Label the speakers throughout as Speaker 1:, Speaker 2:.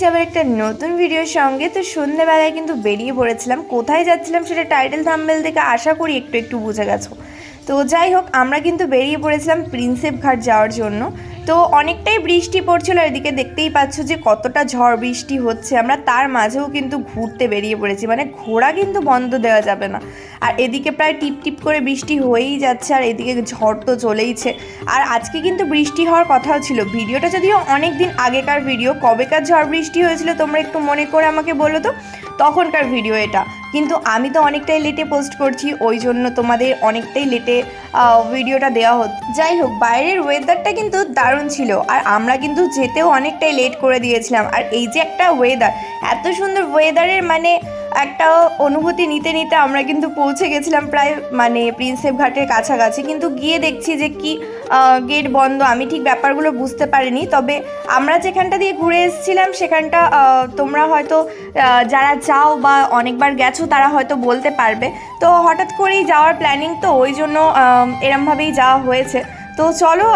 Speaker 1: এসেছি আবার একটা নতুন ভিডিওর সঙ্গে। তো সন্ধ্যেবেলায় কিন্তু বেরিয়ে পড়েছিলাম। কোথায় যাচ্ছিলাম সেটা টাইটেল থাম্বেল থেকে আশা করি একটু একটু বুঝে গেছো। তো যাই হোক, আমরা কিন্তু বেরিয়ে পড়েছিলাম প্রিন্সেপ ঘাট যাওয়ার জন্য। তো অনেকটাই বৃষ্টি পড়ছিল, এদিকে দেখতেই পাচ্ছ যে কতটা ঝড় বৃষ্টি হচ্ছে। আমরা তার মাঝেও কিন্তু ঘুরতে বেরিয়ে পড়েছি মানে ঘোরা কিন্তু বন্ধ দেওয়া যাবে না। আর এদিকে প্রায় টিপ টিপ করে বৃষ্টি হয়েই যাচ্ছে, আর এদিকে ঝড় তো চলেইছে। আর আজকে কিন্তু বৃষ্টি হওয়ার কথাও ছিল। ভিডিওটা যদিও অনেক দিন আগেকার ভিডিও, কবেকার ঝড় বৃষ্টি হয়েছিল তোমরা একটু মনে করে আমাকে বলো তো? তখনকার ভিডিও এটা। কিন্তু আমি তো অনেকটাই লেটে পোস্ট করছি, ওই জন্য তোমাদের অনেকটাই লেটে ভিডিওটা দেওয়া হতো। যাই হোক, বাইরের ওয়েদারটা কিন্তু দারুণ ছিল, আর আমরা কিন্তু যেতেও অনেকটাই লেট করে দিয়েছিলাম। আর এই যে একটা ওয়েদার এত সুন্দর ওয়েদারের মানে একটা অনুভূতি নিতে নিতে আমরা কিন্তু পৌঁছে গেছিলাম প্রায় মানে প্রিন্সেপ ঘাটের কাছাকাছি। কিন্তু গিয়ে দেখছি যে কি গেট বন্ধ। আমি ঠিক ব্যাপারগুলো বুঝতে পারিনি। তবে আমরা যেখানটা দিয়ে ঘুরে এসেছিলাম, সেখানটা তোমরা হয়তো যারা যাও বা অনেকবার গেছো, তারা হয়তো বলতে পারবে। তো হঠাৎ করেই যাওয়ার প্ল্যানিং তো ওই জন্য এরমভাবেই যাওয়া হয়েছে। তো চলো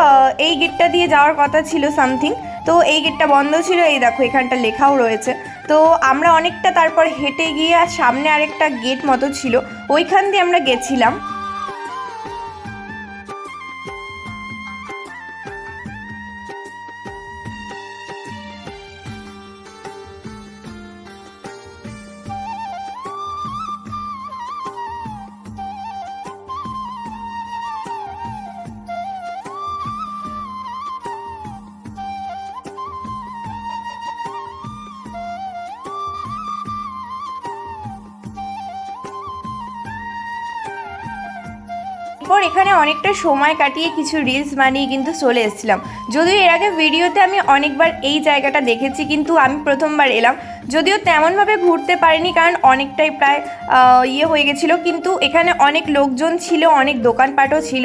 Speaker 1: এই গেটটা দিয়ে যাওয়ার কথা ছিল সামথিং তো এই গেটটা বন্ধ ছিল। এই দেখো, এখানটা লেখাও রয়েছে। তো আমরা অনেকটা তারপর হেঁটে গিয়ে সামনে আরেকটা গেট মতো ছিল, ওইখান দিয়ে আমরা গেছিলাম। এরপর এখানে অনেকটা সময় কাটিয়ে কিছু রিলস বানিয়ে কিন্তু চলে এসেছিলাম। যদিও এর আগে ভিডিওতে আমি অনেকবার এই জায়গাটা দেখেছি, কিন্তু আমি প্রথমবার এলাম। যদিও তেমনভাবে ঘুরতে পারিনি, কারণ অনেকটাই প্রায় ইয়ে হয়ে গেছিল। কিন্তু এখানে অনেক লোকজন ছিল, অনেক দোকানপাটও ছিল।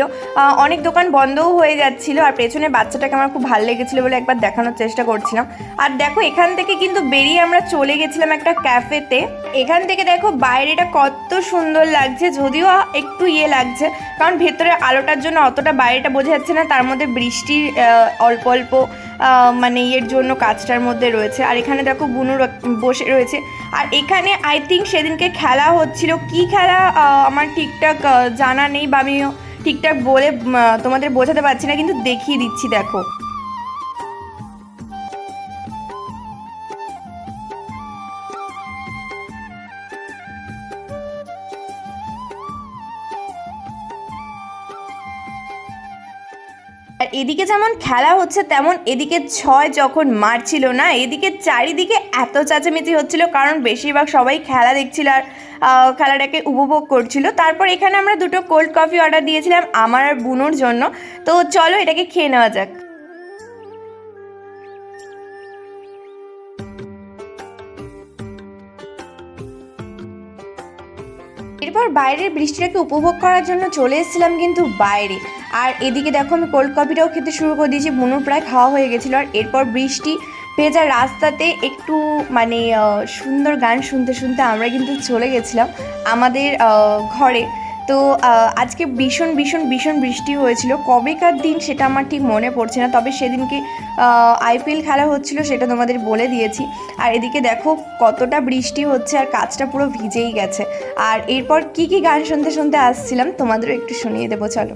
Speaker 1: অনেক দোকান বন্ধও হয়ে যাচ্ছিল আর পেছনে বাচ্চাটাকে আমার খুব ভালো লেগেছিলো বলে একবার দেখানোর চেষ্টা করছিলাম। আর দেখো, এখান থেকে কিন্তু বেরিয়ে আমরা চলে গেছিলাম একটা ক্যাফেতে। এখান থেকে দেখো, বাইরেটা কত সুন্দর লাগছে, যদিও একটু ইয়ে লাগছে, কারণ ভেতরে আলোটার জন্য অতটা বাইরেটা বোঝা যাচ্ছে না, তার মধ্যে বৃষ্টির অল্প অল্প মানে ইয়ের জন্য কাজটার মধ্যে রয়েছে। আর এখানে দেখো বুনু বসে রয়েছে। আর এখানে আই থিঙ্ক সেদিনকে খেলা হচ্ছিল। কি খেলা? আমার ঠিকঠাক জানা নেই বা আমি ঠিকঠাক বলে তোমাদের বোঝাতে পারছি না, কিন্তু দেখিয়ে দিচ্ছি, দেখো। আর এদিকে যেমন খেলা হচ্ছে, তেমন এদিকে ছয় যখন মারছিল না, এদিকে চারিদিকে এত চেঁচামেচি হচ্ছিল কারণ বেশিরভাগ সবাই খেলা দেখছিল আর খেলাটাকে উপভোগ করছিল। তারপর এখানে আমরা দুটো কোল্ড কফি অর্ডার দিয়েছিলাম আমার আর বুনোর জন্য। তো চলো এটাকে খেয়ে নেওয়া যাক। এরপর বাইরের বৃষ্টিটাকে উপভোগ করার জন্য চলে এসেছিলাম কিন্তু বাইরে। আর এদিকে দেখো আমি কোল্ড কফিটাও খেতে শুরু করে দিয়েছি। বুনুর প্রায় খাওয়া হয়ে গেছিল আর এরপর বৃষ্টি ভেজা রাস্তাতে একটু মানে সুন্দর গান শুনতে শুনতে আমরা কিন্তু চলে গেছিলাম আমাদের ঘরে। তো আজকে ভীষণ ভীষণ ভীষণ বৃষ্টি হয়েছিল। কবেকার দিন সেটা আমার ঠিক মনে পড়ছে না, তবে সেদিনকে আইপিএল খেলা হচ্ছিল সেটা তোমাদের বলে দিয়েছি। আর এদিকে দেখো কতটা বৃষ্টি হচ্ছে আর কাজটা পুরো ভিজেই গেছে। আর এরপর কি কি গান শুনতে শুনতে আসছিলাম তোমাদেরও একটু শুনিয়ে দেবো, চলো।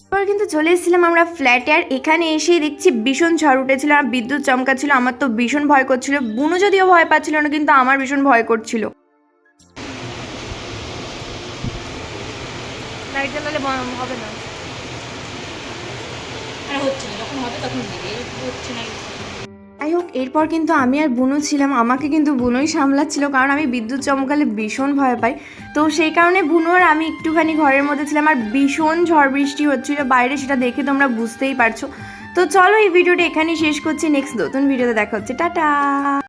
Speaker 1: এরপর কিন্তু চলে এসেছিলাম আমরা ফ্ল্যাটে আর এখানে এসেই দেখছি ভীষণ ঝড় উঠেছিল আর বিদ্যুৎ চমকাচ্ছিল আমার তো ভীষণ ভয় করছিল। বুনো যদিও ভয় পাচ্ছিল না কিন্তু আমার ভীষণ ভয় করছিল। লাইট জ্বালালে হবে তখন হচ্ছে না হোক, এরপর কিন্তু আমি আর বুনু ছিলাম। আমাকে কিন্তু বুনোই সামলাচ্ছিল, কারণ আমি বিদ্যুৎ চমকালে ভীষণ ভয় পাই। তো সেই কারণে বুনো আর আমি একটুখানি ঘরের মধ্যে ছিলাম আর ভীষণ ঝড় বৃষ্টি হচ্ছিল। বাইরে সেটা দেখে তোমরা বুঝতেই পারছ। তো চলো এই ভিডিওটা এখানেই শেষ করছি। নেক্সট নতুন ভিডিওতে দেখা হচ্ছে। টাটা!